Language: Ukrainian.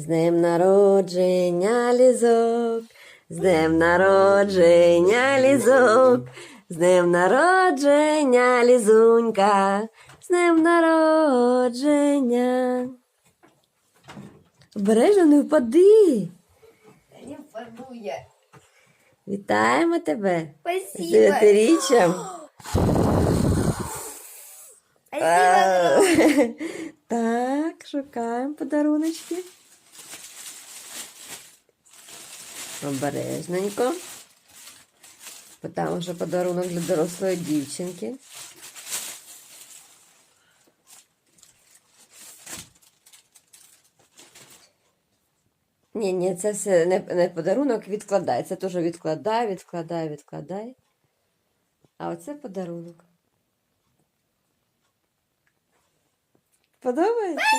З днем народження лізок, з днем народження лізок, з днем народження лізунька, з днем народження. Обережно не впади. Не впаду я. Вітаємо тебе з Спасибо. дев'ятиріччям. Спасибо. Так, шукаємо подаруночки. Обережненько. Там вже подарунок для дорослої дівчинки. Ні, ні, це все не, не подарунок, відкладай. Це теж відкладай, відкладай, відкладай. А оце подарунок. Подобається?